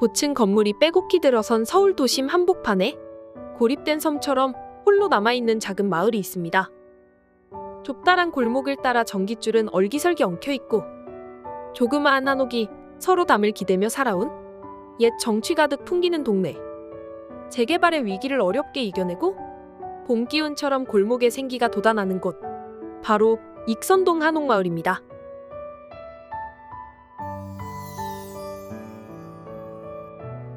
고층 건물이 빼곡히 들어선 서울 도심 한복판에 고립된 섬처럼 홀로 남아있는 작은 마을이 있습니다. 좁다란 골목을 따라 전깃줄은 얼기설기 엉켜 있고 조그마한 한옥이 서로 담을 기대며 살아온 옛 정취 가득 풍기는 동네. 재개발의 위기를 어렵게 이겨내고 봄 기운처럼 골목에 생기가 돋아나는 곳. 바로 익선동 한옥마을입니다.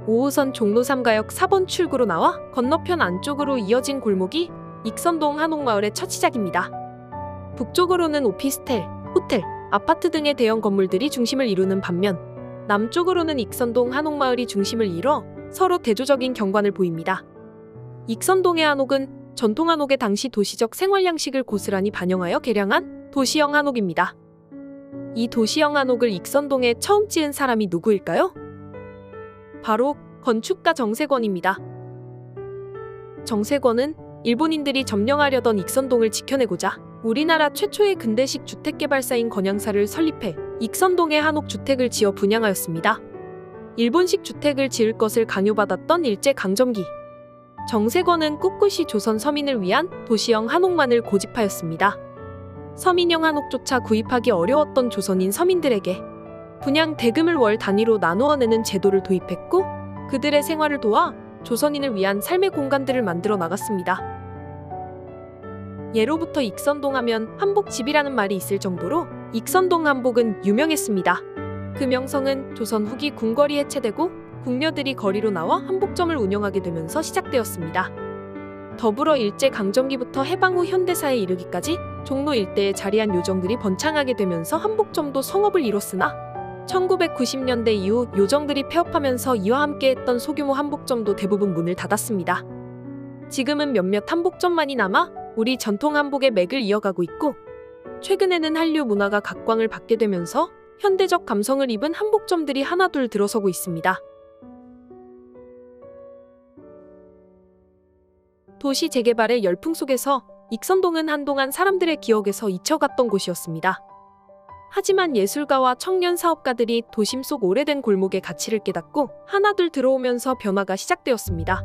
오호선 종로 3가역 4번 출구로 나와 건너편 안쪽으로 이어진 골목이 익선동 한옥마을의 첫 시작입니다. 북쪽으로는 오피스텔, 호텔, 아파트 등의 대형 건물들이 중심을 이루는 반면 남쪽으로는 익선동 한옥마을이 중심을 이뤄 서로 대조적인 경관을 보입니다. 익선동의 한옥은 전통 한옥의 당시 도시적 생활 양식을 고스란히 반영하여 개량한 도시형 한옥입니다. 이 도시형 한옥을 익선동에 처음 지은 사람이 누구일까요? 바로 건축가 정세권입니다. 정세권은 일본인들이 점령하려던 익선동을 지켜내고자 우리나라 최초의 근대식 주택개발사인 건양사를 설립해 익선동에 한옥 주택을 지어 분양하였습니다. 일본식 주택을 지을 것을 강요받았던 일제 강점기 정세권은 꿋꿋이 조선 서민을 위한 도시형 한옥만을 고집하였습니다. 서민형 한옥조차 구입하기 어려웠던 조선인 서민들에게 분양 대금을 월 단위로 나누어 내는 제도를 도입했고 그들의 생활을 도와 조선인을 위한 삶의 공간들을 만들어 나갔습니다. 예로부터 익선동 하면 한복집이라는 말이 있을 정도로 익선동 한복은 유명했습니다. 그 명성은 조선 후기 궁궐이 해체되고 궁녀들이 거리로 나와 한복점을 운영하게 되면서 시작되었습니다. 더불어 일제 강점기부터 해방 후 현대사에 이르기까지 종로 일대에 자리한 요정들이 번창하게 되면서 한복점도 성업을 이뤘으나 1990년대 이후 요정들이 폐업하면서 이와 함께 했던 소규모 한복점도 대부분 문을 닫았습니다. 지금은 몇몇 한복점만이 남아 우리 전통 한복의 맥을 이어가고 있고 최근에는 한류 문화가 각광을 받게 되면서 현대적 감성을 입은 한복점들이 하나둘 들어서고 있습니다. 도시 재개발의 열풍 속에서 익선동은 한동안 사람들의 기억에서 잊혀갔던 곳이었습니다. 하지만 예술가와 청년 사업가들이 도심 속 오래된 골목의 가치를 깨닫고 하나둘 들어오면서 변화가 시작되었습니다.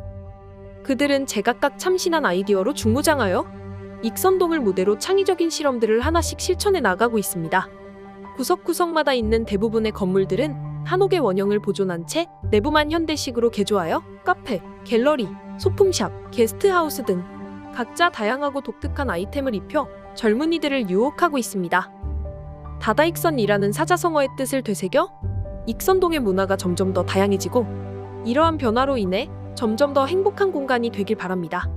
그들은 제각각 참신한 아이디어로 중무장하여 익선동을 무대로 창의적인 실험들을 하나씩 실천해 나가고 있습니다. 구석구석마다 있는 대부분의 건물들은 한옥의 원형을 보존한 채 내부만 현대식으로 개조하여 카페, 갤러리, 소품샵, 게스트하우스 등 각자 다양하고 독특한 아이템을 입혀 젊은이들을 유혹하고 있습니다. 다다익선이라는 사자성어의 뜻을 되새겨 익선동의 문화가 점점 더 다양해지고 이러한 변화로 인해 점점 더 행복한 공간이 되길 바랍니다.